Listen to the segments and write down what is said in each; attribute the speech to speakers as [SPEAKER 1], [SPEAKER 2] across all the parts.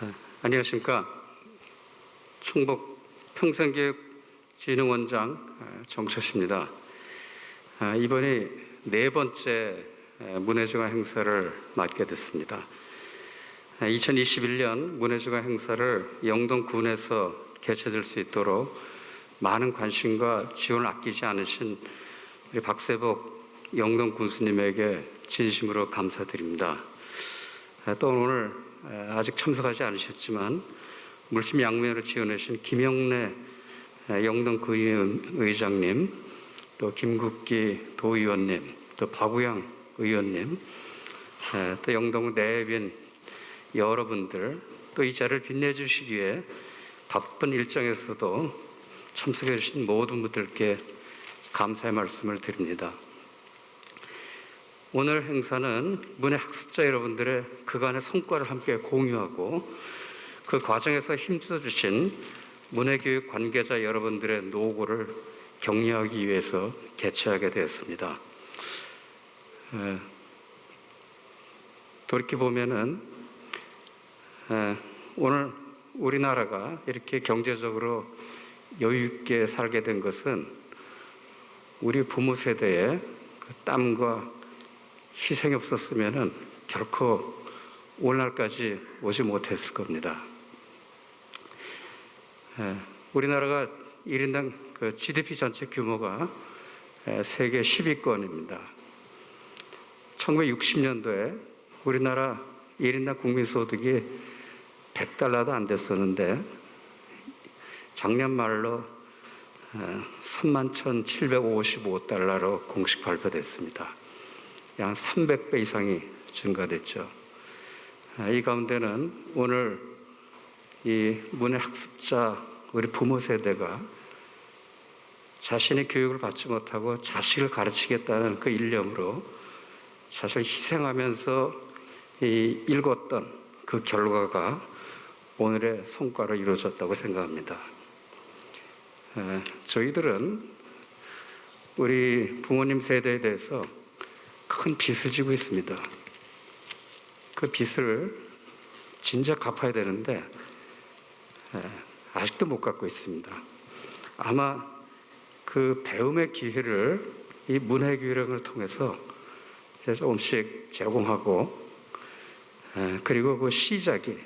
[SPEAKER 1] 아, 안녕하십니까. 충북 평생교육진흥원장 아, 정철씨입니다. 아, 이번이 네 번째 에, 문해주간 행사를 맡게 됐습니다. 2021년 문해주간 행사를 영동군에서 개최될 수 있도록 많은 관심과 지원을 아끼지 않으신 우리 박세복 영동 군수님에게 진심으로 감사드립니다. 아, 또 오늘 에, 아직 참석하지 않으셨지만 물심 양면으로 지원하신 김영래 에, 영동 구의장님, 또 김국기 도의원님, 또 박우영 의원님, 에, 또 영동 내빈 여러분들, 또 이 자리를 빛내주시기 위해 바쁜 일정에서도 참석해 주신 모든 분들께 감사의 말씀을 드립니다. 오늘 행사는 문해 학습자 여러분들의 그간의 성과를 함께 공유하고 그 과정에서 힘써 주신 문해교육 관계자 여러분들의 노고를 격려하기 위해서 개최하게 되었습니다. 에, 돌이켜 보면은 오늘 우리나라가 이렇게 경제적으로 여유 있게 살게 된 것은 우리 부모 세대의 그 땀과 희생이 없었으면은 결코 오늘날까지 오지 못했을 겁니다. 에, 우리나라가 1인당 그 GDP 전체 규모가 에, 세계 10위권입니다. 1960년도에 우리나라 1인당 국민소득이 100달러도 안 됐었는데 작년 말로 31,755달러로 공식 발표됐습니다. 약 300배 이상이 증가됐죠. 아, 이 가운데는 오늘 이 문해 학습자 우리 부모 세대가 자신의 교육을 받지 못하고 자식을 가르치겠다는 그 일념으로 자신을 희생하면서 이 읽었던 그 결과가 오늘의 성과로 이루어졌다고 생각합니다. 에, 저희들은 우리 부모님 세대에 대해서 큰 빚을 지고 있습니다. 그 빚을 진작 갚아야 되는데 에, 아직도 못 갚고 있습니다. 아마 그 배움의 기회를 이 문해교육을 통해서 조금씩 제공하고 에, 그리고 그 시작이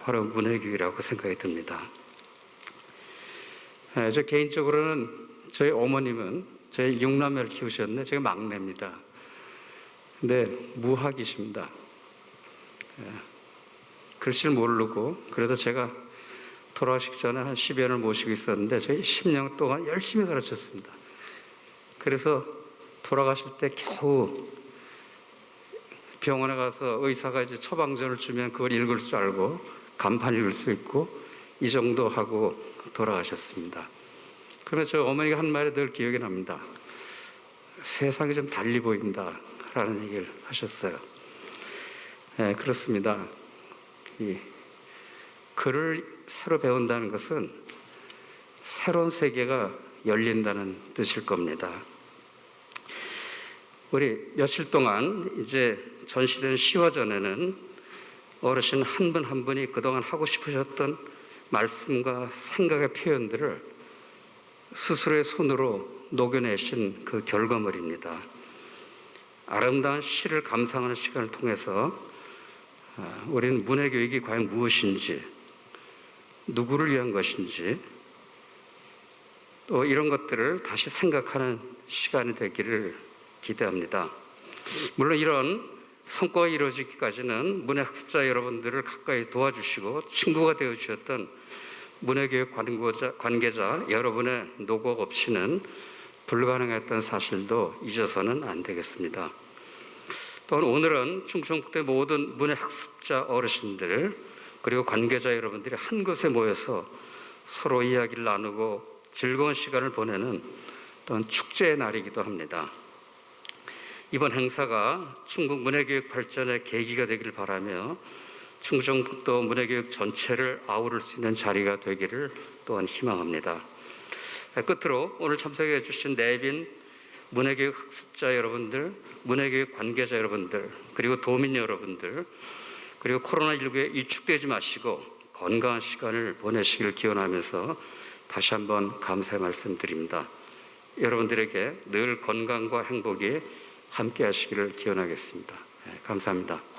[SPEAKER 1] 바로 문해교육이라고 생각이 듭니다. 에, 저 개인적으로는 저희 어머님은 저희 육남매를 키우셨는데 제가 막내입니다. 근데 무학이십니다. 에, 글씨를 모르고 그래도 제가 돌아가시기 전에 한 10여 년을 모시고 있었는데 저희 10년 동안 열심히 가르쳤습니다. 그래서 돌아가실 때 겨우 병원에 가서 의사가 이제 처방전을 주면 그걸 읽을 줄 알고 간판 읽을 수 있고 이 정도 하고 돌아가셨습니다. 그러면 저 어머니가 한 말이 늘 기억이 납니다. 세상이 좀 달리 보인다. 라는 얘기를 하셨어요. 네, 그렇습니다. 이 글을 새로 배운다는 것은 새로운 세계가 열린다는 뜻일 겁니다. 우리 며칠 동안 이제 전시된 시화전에는 어르신 한 분한 분이 그동안 하고 싶으셨던 말씀과 생각의 표현들을 스스로의 손으로 녹여내신 그 결과물입니다. 아름다운 시를 감상하는 시간을 통해서 아, 우리는 문해 교육이 과연 무엇인지, 누구를 위한 것인지, 또 이런 것들을 다시 생각하는 시간이 되기를 기대합니다. 물론 이런 성과가 이루어지기까지는 문해 학습자 여러분들을 가까이 도와주시고 친구가 되어 주셨던 문해교육 관계자, 관계자 여러분의 노고 없이는 불가능했던 사실도 잊어서는 안 되겠습니다. 또한 오늘은 충청북도 모든 문해학습자 어르신들 그리고 관계자 여러분들이 한 곳에 모여서 서로 이야기를 나누고 즐거운 시간을 보내는 또한 축제의 날이기도 합니다. 이번 행사가 충북 문해교육 발전의 계기가 되기를 바라며 충청북도 문해교육 전체를 아우를 수 있는 자리가 되기를 또한 희망합니다. 끝으로 오늘 참석해 주신 내빈 문해교육 학습자 여러분들, 문해교육 관계자 여러분들, 그리고 도민 여러분들, 그리고 코로나19에 위축되지 마시고 건강한 시간을 보내시길 기원하면서 다시 한번 감사의 말씀 드립니다. 여러분들에게 늘 건강과 행복이 함께 하시기를 기원하겠습니다. 네, 감사합니다.